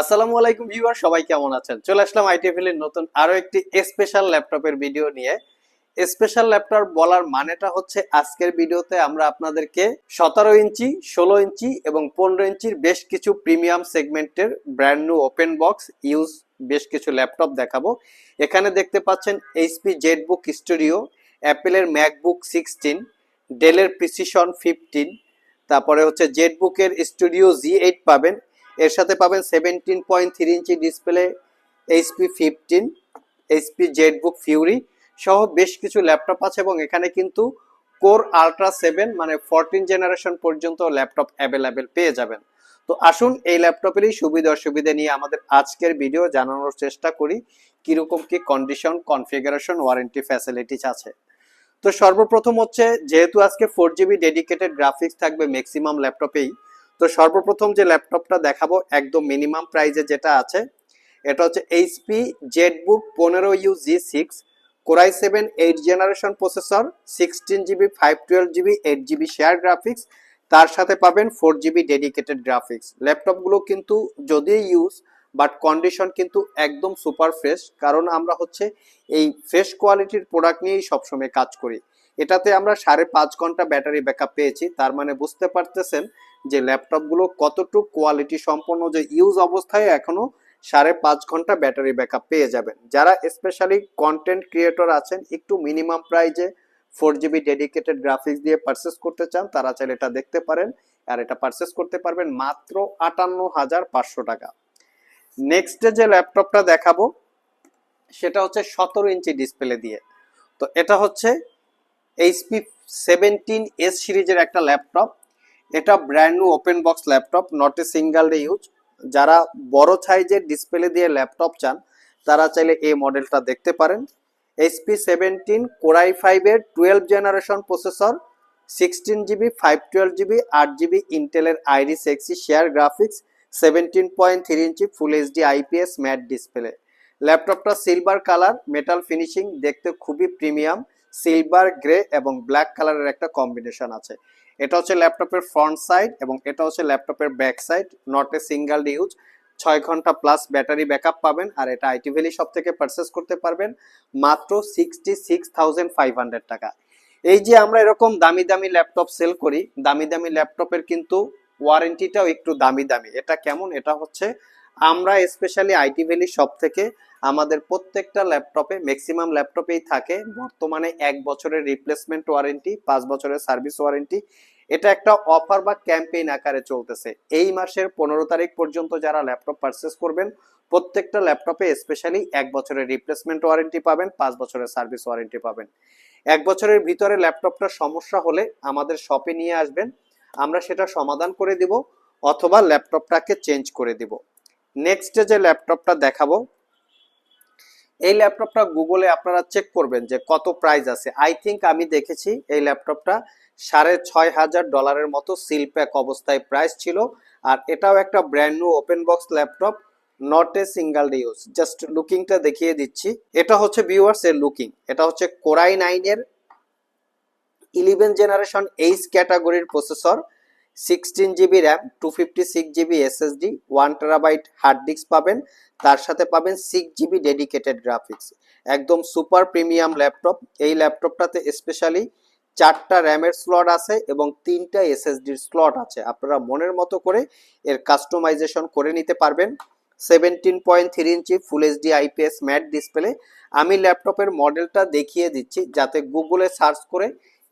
আসসালামু আলাইকুম ভিউয়ার, সবাই কেমন আছেন? চলে আসলাম আইটিএফএল এর নতুন আরও একটি স্পেশাল ল্যাপটপের ভিডিও নিয়ে। স্পেশাল ল্যাপটপ বলার মানেটা হচ্ছে আজকের ভিডিওতে আমরা আপনাদেরকে সতেরো ইঞ্চি, ষোলো ইঞ্চি এবং পনেরো ইঞ্চির বেশ কিছু প্রিমিয়াম সেগমেন্টের brand new open box use বেশ কিছু ল্যাপটপ দেখাবো। এখানে দেখতে পাচ্ছেন এইচপি জেটবুক স্টুডিও অ্যাপেলের ম্যাকবুক সিক্সটিন ডেলের প্রিসিশন ফিফটিন তারপরে হচ্ছে জেটবুকের স্টুডিও জি এইট পাবেন। এর সাথে পাবেন seventeen point three inch display HP fifteen HP ZBook Fury সহ বেশ কিছু ল্যাপটপ আছে এবং এখানে কিন্তু কোর আলট্রা সেভেন মানে ফোরটিন জেনারেশন পর্যন্ত ল্যাপটপ অ্যাভেলেবেল পেয়ে যাবেন। তো আসুন এই ল্যাপটপেরই সুবিধা অসুবিধা নিয়ে আমাদের আজকের ভিডিও জানানোর চেষ্টা করি, কীরকম কি কন্ডিশন কনফিগারেশন ওয়ারেন্টি ফ্যাসিলিটিস আছে। তো সর্বপ্রথম হচ্ছে, যেহেতু আজকে ফোর জিবি ডেডিকেটেড গ্রাফিক্স থাকবে ম্যাক্সিমাম ল্যাপটপেই তো সর্বপ্রথম যে ল্যাপটপটা দেখাবো একদম মিনিমাম প্রাইজে যেটা আছে, এটা হচ্ছে এইচপি জেটবুক পনেরো U G six, core i seven eight generation processor, sixteen GB, five twelve GB, eight GB share graphics তার সাথে পাবেন ফোর জিবি ডেডিকেটেড গ্রাফিক্স ল্যাপটপগুলো কিন্তু যদি ইউজ বাট কন্ডিশন কিন্তু একদম সুপার ফ্রেশ কারণ আমরা হচ্ছে এই ফ্রেশ কোয়ালিটির প্রোডাক্ট নিয়েই সবসময় কাজ করি। এটাতে আমরা সাড়ে পাঁচ ঘণ্টা ব্যাটারি ব্যাকআপ পেয়েছি, তার মানে বুঝতে পারতেছেন যে ল্যাপটপগুলো কতটুকু কোয়ালিটি সম্পন্ন, যে ইউজ অবস্থায় এখনও সাড়ে পাঁচ ঘণ্টা ব্যাটারি ব্যাকআপ পেয়ে যাবেন। যারা স্পেশালি কন্টেন্ট ক্রিয়েটর আছেন, একটু মিনিমাম প্রাইজে ফোর জিবি ডেডিকেটেড গ্রাফিক্স দিয়ে পারচেস করতে চান, তারা চাইলে এটা দেখতে পারেন আর এটা পারচেস করতে পারবেন মাত্র আটান্ন হাজার পাঁচশো টাকা। নেক্সট যে ল্যাপটপটা দেখাবো, সেটা হচ্ছে সতেরো ইঞ্চি ডিসপ্লে দিয়ে। তো এটা হচ্ছে এইচপি সেভেন্টিন এস সিরিজের একটা ল্যাপটপ। এটা brand new open box laptop not a single day use যারা বড় সাইজের ডিসপ্লে দিয়ে ল্যাপটপ চান, তারা চাইলে এই মডেলটা দেখতে পারেন। এইচপি সেভেন্টিন কোরাই ফাইভের twelve generation processor sixteen GB five twelve GB আট জিবি ইন্টেলের ID Xe share graphics seventeen point three inch full HD IPS matte display ল্যাপটপটা সিলভার কালার মেটাল ফিনিশিং দেখতে খুবই প্রিমিয়াম সিলভার গ্রে এবং black কালারের একটা combination আছে। এটা হচ্ছে ল্যাপটপের ফ্রন্ট সাইড এবং এটা হচ্ছে ল্যাপটপের back side not a single use ছয় ঘণ্টা প্লাস ব্যাটারি ব্যাকআপ পাবেন আর এটা আইটি ভ্যালি সব থেকে পারচেস করতে পারবেন মাত্র sixty six thousand five hundred টাকা। এই যে আমরা এরকম দামি দামি ল্যাপটপ সেল করি, দামি দামি ল্যাপটপের কিন্তু ওয়ারেন্টিটাও একটু দামি দামি। এটা কেমন? এটা হচ্ছে আমরা স্পেশালি আইটি ভ্যালি সব থেকে আমাদের প্রত্যেকটা ল্যাপটপে ম্যাক্সিমাম ল্যাপটপেই থাকে। বর্তমানে এক বছরের রিপ্লেসমেন্ট ওয়ারেন্টি পাঁচ বছরের সার্ভিস ওয়ারেন্টি এটা একটা অফার বা ক্যাম্পেইন আকারে চলতেছে। এই মাসের পনেরো তারিখ পর্যন্ত যারা ল্যাপটপ পারচেস করবেন, প্রত্যেকটা ল্যাপটপে স্পেশালি এক বছরের রিপ্লেসমেন্ট ওয়ারেন্টি পাবেন, পাঁচ বছরের সার্ভিস ওয়ারেন্টি পাবেন। এক বছরের ভিতরে ল্যাপটপটা সমস্যা হলে আমাদের শপে নিয়ে আসবেন। আমরা সেটা সমাধান করে দিব, অথবা ল্যাপটপটাকে চেঞ্জ করে দিব। নেক্সট যে ল্যাপটপটা দেখাবো, এই ল্যাপটপটা গুগলে আপনারা চেক করবেন যে কত প্রাইস আছে। আই থিঙ্ক আমি দেখেছি এই ল্যাপটপটা সাড়ে ছয় হাজার ডলারের মতো সিল প্যাক অবস্থায় প্রাইস ছিল। আর এটাও একটা brand new open box laptop not a single use just লুকিংটা দেখিয়ে দিচ্ছি। এটা হচ্ছে ভিউয়ার্স এর লুকিং এটা হচ্ছে কোরাই নাইনের ইলেভেন জেনারেশন এইচ ক্যাটাগরির processor sixteen GB RAM two fifty six GB SSD one terabyte hard disk পাবেন। তার সাথে পাবেন সিক্স জিবি ডেডিকেটেড গ্রাফিক্স একদম সুপার প্রিমিয়াম ল্যাপটপ এই ল্যাপটপটাতে স্পেশালি চারটা র্যামের স্লট আছে এবং তিনটা এসএসডির স্লট আছে। আপনারা মনের মতো করে এর কাস্টমাইজেশন করে নিতে পারবেন। Seventeen point three inch full HD IPS matte display আমি ল্যাপটপের মডেলটা দেখিয়ে দিচ্ছি, যাতে গুগলে সার্চ করে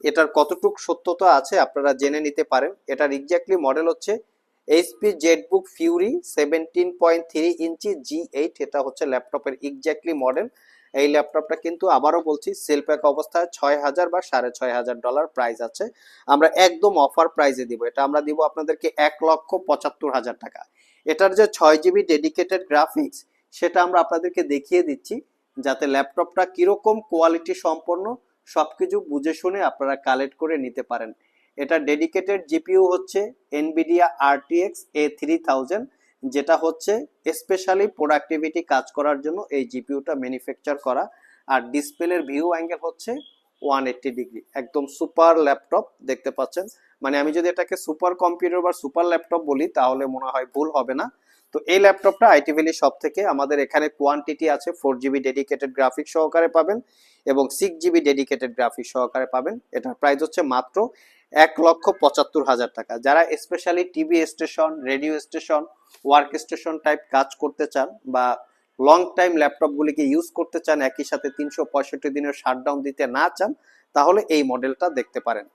এটার কতটুক সত্যতা আছে আপনারা জেনে নিতে পারেন। এটার এক্স্যাক্টলি মডেল হচ্ছে HP ZBook Fury seventeen point three inch G eight এটা হচ্ছে ল্যাপটপের এক্স্যাক্টলি মডেল এই ল্যাপটপটা কিন্তু আবারও বলছি সেল প্যাক অবস্থায় ছয় হাজার বা সাড়ে ছয় হাজার ডলার প্রাইস আছে। আমরা একদম অফার প্রাইসে দিব। এটা আমরা দিব আপনাদেরকে এক লক্ষ পঁচাত্তর হাজার টাকা। এটার যে ছয় জিবি ডেডিকেটেড গ্রাফিক্স সেটা আমরা আপনাদেরকে দেখিয়ে দিচ্ছি, যাতে ল্যাপটপটা কীরকম কোয়ালিটি সম্পন্ন সবকিছু বুঝে শুনে আপনারা কালেক্ট করে নিতে পারেন। এটা ডেডিকেটেড জিপিউ হচ্ছে Nvidia RTX A three thousand যেটা হচ্ছে স্পেশালি প্রোডাক্টিভিটি কাজ করার জন্য এই জিপিউটা ম্যানুফ্যাকচার করা। আর ডিসপ্লের ভিউ অ্যাঙ্গেল হচ্ছে ওয়ান এইট্টি ডিগ্রি একদম সুপার ল্যাপটপ দেখতে পাচ্ছেন। মানে আমি যদি এটাকে সুপার কম্পিউটার বা সুপার ল্যাপটপ বলি, তাহলে মনে হয় ভুল হবে না। তো এই ল্যাপটপটা আইটি ভ্যালি সব থেকে আমাদের এখানে কোয়ান্টিটি আছে ফোর জিবি ডেডিকেটেড গ্রাফিক সহকারে পাবেন এবং সিক্স জিবি ডেডিকেটেড গ্রাফিক সহকারে পাবেন। এটার প্রাইস হচ্ছে মাত্র এক লক্ষ পঁচাত্তর হাজার টাকা। যারা specially TV station radio station work station type কাজ করতে চান বা লং টাইম ল্যাপটপগুলিকে ইউজ করতে চান, একই সাথে তিনশো পঁয়ষট্টি দিনের শাটডাউন দিতে না চান, তাহলে এই মডেলটা দেখতে পারেন।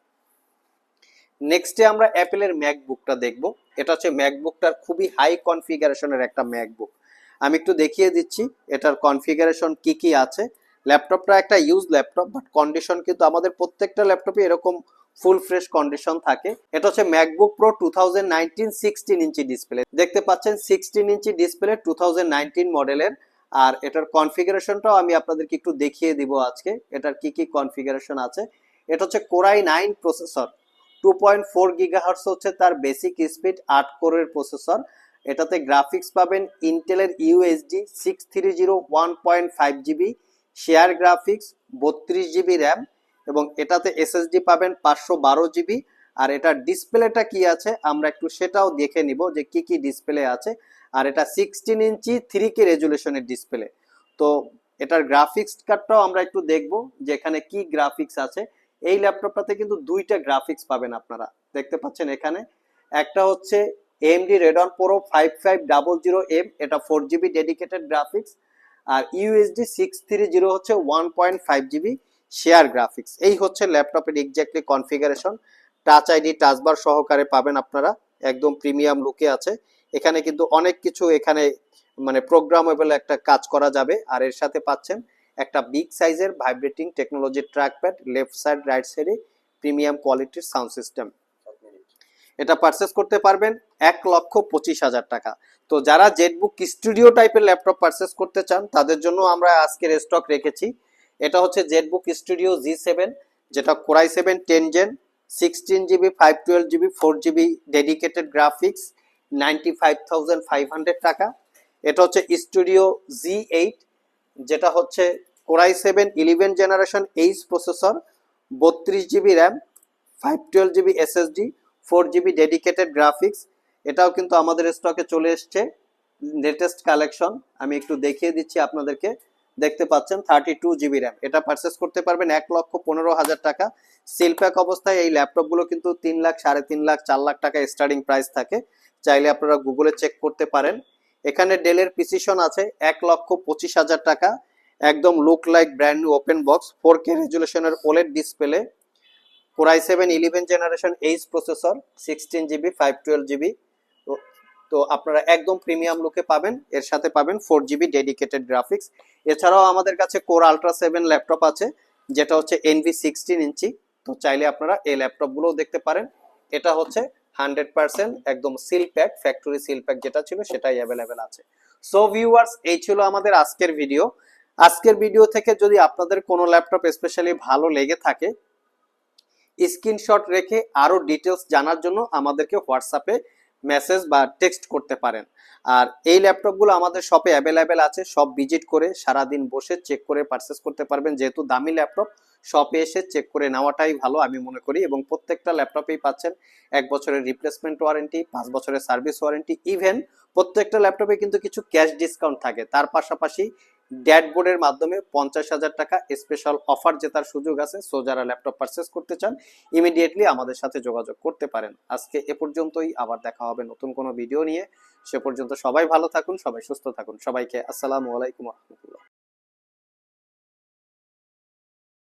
নেক্সটে আমরা অ্যাপেলের ম্যাকবুকটা দেখব। এটা হচ্ছে ম্যাকবুকটার খুবই হাই কনফিগারেশনের একটা ম্যাকবুক আমি একটু দেখিয়ে দিচ্ছি, এটার কনফিগারেশন কি কি আছে। ল্যাপটপটা একটা ইউজ ল্যাপটপ বাট কন্ডিশন কিন্তু আমাদের প্রত্যেকটা ল্যাপটপে এরকম ফুল ফ্রেশ কন্ডিশন থাকে। এটা হচ্ছে MacBook Pro two thousand inch display দেখতে পাচ্ছেন সিক্সটিন ইঞ্চি ডিসপ্লে টু মডেলের আর এটার কনফিগারেশনটাও আমি আপনাদেরকে একটু দেখিয়ে দিব আজকে। এটার কি কি কনফিগারেশন আছে? এটা হচ্ছে core i nine processor two point four gigahertz হচ্ছে তার বেসিক স্পিড আট কোরের প্রসেসর এটাতে গ্রাফিক্স পাবেন ইন্টেলের USD six three zero one point five GB share graphics বত্রিশ জিবি র্যাম এবং এটাতে এসএসডি পাবেন পাঁচশো বারো জিবি আর এটার ডিসপ্লেটা কি আছে? আমরা একটু সেটাও দেখে নিব যে কি কি ডিসপ্লে আছে। আর এটা সিক্সটিন ইঞ্চি থ্রি কে রেজুলেশনের ডিসপ্লে তো এটার গ্রাফিক্স কার্ডটাও আমরা একটু দেখব যে এখানে কি গ্রাফিক্স আছে। এই ল্যাপটপটাতে কিন্তু দুইটা গ্রাফিক্স পাবেন আপনারা। দেখতে পাচ্ছেন এখানে। একটা হচ্ছে AMD Radeon Pro five five double zero M এটা ফোর জিবি ডেডিকেটেড গ্রাফিক্স আর ইউএসডি সিক্স থ্রি জিরো হচ্ছে one point five GB share graphics এই হচ্ছে ল্যাপটপের exactly configuration touch ID touch bar সহকারে পাবেন আপনারা। একদম প্রিমিয়াম লুকে আছে। এখানে কিন্তু অনেক কিছু এখানে মানে প্রোগ্রামেবল একটা কাজ করা যাবে। আর এর সাথে পাচ্ছেন একটা বিগ সাইজের vibrating technology trackpad left side right সাইডে প্রিমিয়াম কোয়ালিটির সাউন্ড সিস্টেম এটা পারচেস করতে পারবেন এক লক্ষ পঁচিশ হাজার টাকা। তো যারা জেটবুক স্টুডিও টাইপের ল্যাপটপ পারচেস করতে চান, তাদের জন্য আমরা আজকের স্টক রেখেছি। এটা হচ্ছে জেটবুক স্টুডিও জি সেভেন যেটা core i seven ten gen sixteen GB five twelve GB four GB dedicated graphics ninety five thousand five hundred টাকা। এটা হচ্ছে স্টুডিও জি এইট যেটা হচ্ছে core i seven, eleven generation H processor, বত্রিশ GB RAM, five twelve GB SSD, four GB dedicated graphics. এটাও কিন্তু আমাদের স্টকে চলে এসছে। লেটেস্ট কালেকশন আমি একটু দেখিয়ে দিচ্ছি আপনাদেরকে। দেখতে পাচ্ছেন থার্টি টু জিবি র্যাম। এটা পারচেস করতে পারবেন এক লক্ষ পনেরো হাজার টাকা। সিল প্যাক অবস্থায় এই ল্যাপটপগুলো কিন্তু তিন লাখ, সাড়ে তিন লাখ, চার লাখ টাকা স্টার্টিং প্রাইস থাকে। চাইলে আপনারা গুগলে চেক করতে পারেন। এখানে ডেলের পিসিশন আছে এক লক্ষ পঁচিশ হাজার টাকা, একদম look like brand new open box four K রেজুলেশনের OLED display core i seven eleven generation H processor sixteen GB five twelve GB তো আপনারা একদম প্রিমিয়াম লুকে পাবেন, এর সাথে পাবেন ফোর জিবি ডেডিকেটেড গ্রাফিক্স এছাড়াও আমাদের কাছে কোর আলট্রা সেভেন ল্যাপটপ আছে, যেটা হচ্ছে এনভি সিক্সটিন ইঞ্চি, তো চাইলে আপনারা এই ল্যাপটপগুলোও দেখতে পারেন। এটা হচ্ছে হান্ড্রেড পার্সেন্ট একদম seal pack factory seal pack যেটা ছিল সেটাই অ্যাভেলেবেল আছে। সো ভিউয়ার্স এই ছিল আমাদের আজকের ভিডিও আজকের ভিডিও থেকে যদি আপনাদের কোনো ল্যাপটপ স্পেশালি ভালো লেগে থাকে স্ক্রিনশট রেখে আরও ডিটেলস জানার জন্য আমাদেরকে হোয়াটসঅ্যাপে মেসেজ বা টেক্সট করতে পারেন। আর এই ল্যাপটপগুলো আমাদের শপে অ্যাভেলেবেল আছে, সব ভিজিট করে সারাদিন বসে চেক করে পারচেস করতে পারবেন, যেহেতু দামি ল্যাপটপ শপে এসে চেক করে নেওয়াটাই ভালো, আমি মনে করি। এবং প্রত্যেকটা ল্যাপটপেই পাচ্ছেন এক বছরের রিপ্লেসমেন্ট ওয়ারেন্টি পাঁচ বছরের সার্ভিস ওয়ারেন্টি ইভেন প্রত্যেকটা ল্যাপটপে কিন্তু কিছু ক্যাশ ডিসকাউন্ট থাকে। তার পাশাপাশি ড্যাশবোর্ডের মাধ্যমে পঞ্চাশ হাজার টাকা স্পেশাল অফার জেতার সুযোগ আছে। সো যারা ল্যাপটপ পারচেস করতে চান ইমিডিয়েটলি আমাদের সাথে যোগাযোগ করতে পারেন। আজকে এ পর্যন্তই, আবার দেখা হবে নতুন কোনো ভিডিও নিয়ে। সে পর্যন্ত সবাই ভালো থাকুন, সবাই সুস্থ থাকুন। সবাইকে আসসালামু আলাইকুম রহমতুল্লাহ।